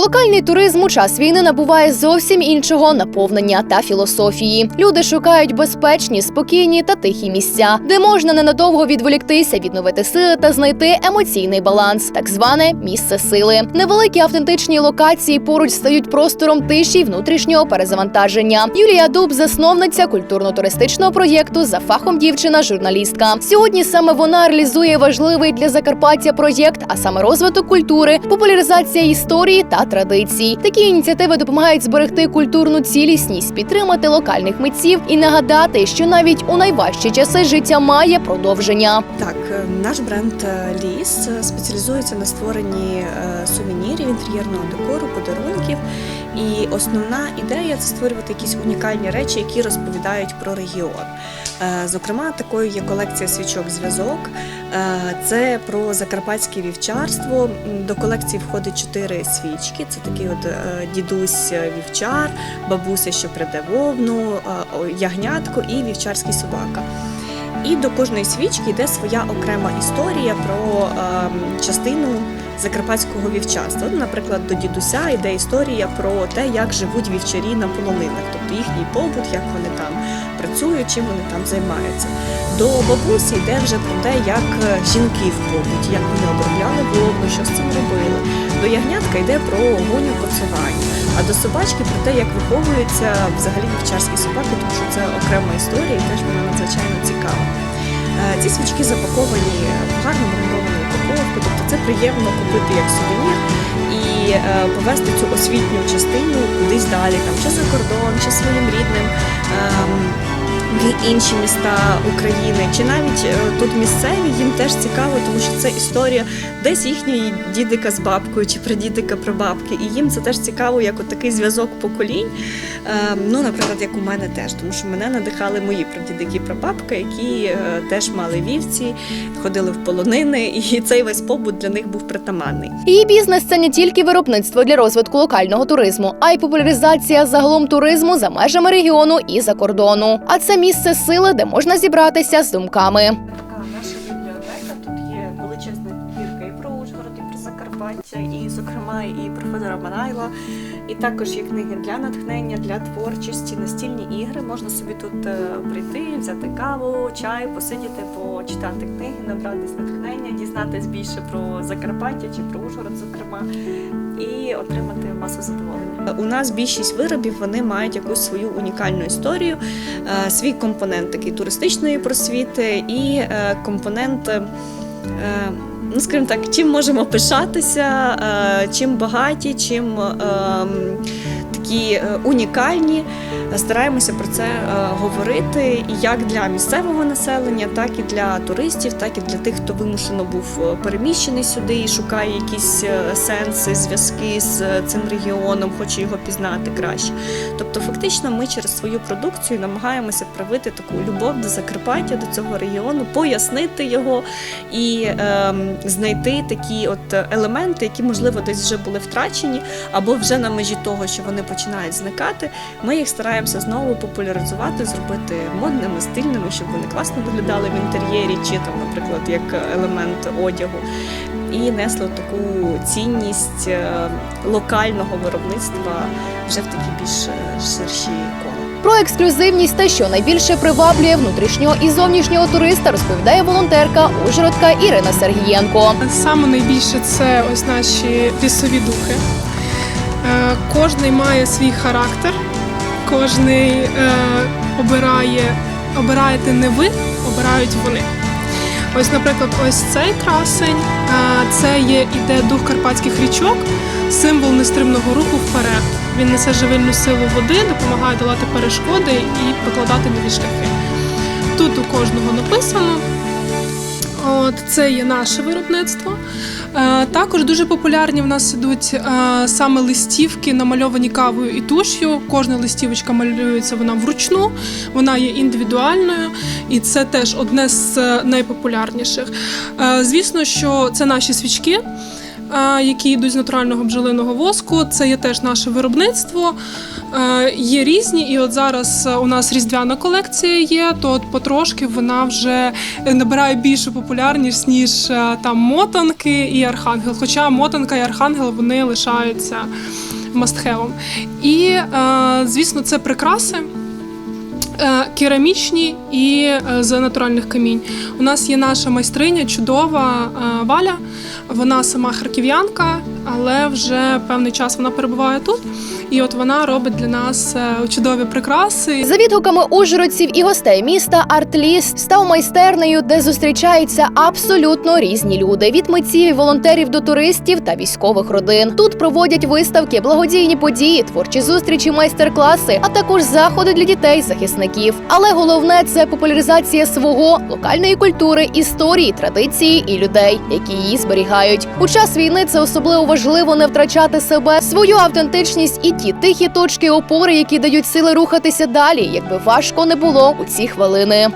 Локальний туризм у час війни набуває зовсім іншого наповнення та філософії. Люди шукають безпечні, спокійні та тихі місця, де можна ненадовго відволіктися, відновити сили та знайти емоційний баланс, так зване місце сили. Невеликі автентичні локації поруч стають простором тиші внутрішнього перезавантаження. Юлія Дуб, засновниця культурно-туристичного проєкту за фахом дівчина, журналістка. Сьогодні саме вона реалізує важливий для Закарпаття проєкт, а саме розвиток культури, популяризація історії та традицій. Такі ініціативи допомагають зберегти культурну цілісність, підтримати локальних митців і нагадати, що навіть у найважчі часи життя має продовження. Так, е, наш бренд е, Ліс е, спеціалізується на створенні сувенірів, інтер'єрного декору, подарунків. І основна ідея це створювати якісь унікальні речі, які розповідають про регіон. Е, Зокрема, такою є колекція свічок зв'язок. Е, Це про закарпатське вівчарство. До колекції входить чотири свічки. Це такий от е, дідусь вівчар, бабуся, що приде вовну, ягнятко і вівчарський собака. І до кожної свічки йде своя окрема історія про ем, частину закарпатського вівчарства. Наприклад, до дідуся йде історія про те, як живуть вівчарі на полонинах, тобто їхній побут, як вони там працюють, чим вони там займаються. До бабусі йде вже про те, як е, жінки в побуті, як вони обробляли вовну, що з цим робили. До ягнятка йде про гоню поцювання. А до собачки про те, як виховуються взагалі вівчарські собаки, тому що це окрема історія і теж вона надзвичайно цікава. Е, Ці свічки запаковані в гарно брендовану упаковку, тобто це приємно купити як сувенір і е, повезти цю освітню частину кудись далі, там чи за кордон, чи своїм рідним. В інші міста України, чи навіть е, тут місцеві, їм теж цікаво, тому що це історія десь їхньої дідика з бабкою чи прадідика прабабки. І їм це теж цікаво, як от такий зв'язок поколінь. Е, Ну, наприклад, як у мене теж, тому що мене надихали мої прадідики і прабабка, які е, теж мали вівці, ходили в полонини, і цей весь побут для них був притаманний. Її бізнес це не тільки виробництво для розвитку локального туризму, а й популяризація загалом туризму за межами регіону і за кордону. А це місце сили, де можна зібратися з думками. Закарпаття, і, зокрема, і про Федора. І також є книги для натхнення, для творчості, настільні ігри. Можна собі тут е, прийти, взяти каву, чай, посидіти, почитати книги, набратись натхнення, дізнатись більше про Закарпаття чи про Ужгород, зокрема, і отримати масу задоволення. У нас більшість виробів вони мають якусь свою унікальну історію, е, свій компонент такий туристичної просвіти і е, компонент. Ну, скажімо так, чим можемо пишатися, е, чим багаті, чим е, такі е, унікальні. Стараємося про це е, говорити як для місцевого населення, так і для туристів, так і для тих, хто вимушено був е, переміщений сюди і шукає якісь е, сенси, зв'язки з е, цим регіоном, хоче його пізнати краще. Тобто, фактично, ми через свою продукцію намагаємося привити таку любов до Закарпаття, до цього регіону, пояснити його і ем, знайти такі от елементи, які можливо десь вже були втрачені, або вже на межі того, що вони починають зникати. Ми їх стараємося знову популяризувати, зробити модними, стильними, щоб вони класно виглядали в інтер'єрі, чи там, наприклад, як елемент одягу. І несли таку цінність е, локального виробництва вже в такі більш е, ширші кола. Про ексклюзивність та що найбільше приваблює внутрішнього і зовнішнього туриста, розповідає волонтерка Ужгородка Ірина Сергієнко. Саме найбільше це ось наші лісові духи. Е, Кожний має свій характер, кожний е, обирає, обираєте не ви, обирають вони. Ось, наприклад, ось цей красень е, це є іде дух карпатських річок, символ нестримного руху вперед. Він несе живильну силу води, допомагає долати перешкоди і прокладати нові шляхи. Тут у кожного написано. От це є наше виробництво. Е, також дуже популярні в нас ідуть е, саме листівки, намальовані кавою і туш'ю. Кожна листівочка малюється вона вручну, вона є індивідуальною, і це теж одне з е, найпопулярніших. Звісно, що це наші свічки. Е, які йдуть з натурального бджолиного воску. Це є теж наше виробництво. Е, Є різні, і от зараз е, у нас різдвяна колекція є, то от потрошки вона вже набирає більшу популярність, ніж е, там мотанки і архангел. Хоча мотанка і архангел вони лишаються мастхевом. І, е, звісно, це прикраси. Е, Керамічні і е, з натуральних камінь. У нас є наша майстриня, чудова е, Валя. Вона сама харків'янка, але вже певний час вона перебуває тут. І от вона робить для нас е, чудові прикраси. За відгуками ужгородців і гостей міста, арт-ліс став майстернею, де зустрічаються абсолютно різні люди: від митців, волонтерів до туристів та військових родин. Тут проводять виставки, благодійні події, творчі зустрічі, майстер-класи, а також заходи для дітей захисників. Але головне це популяризація свого локальної культури, історії, традиції і людей, які її зберігають. У час війни це особливо важливо не втрачати себе, свою автентичність і ті тихі точки опори, які дають сили рухатися далі, якби важко не було у ці хвилини.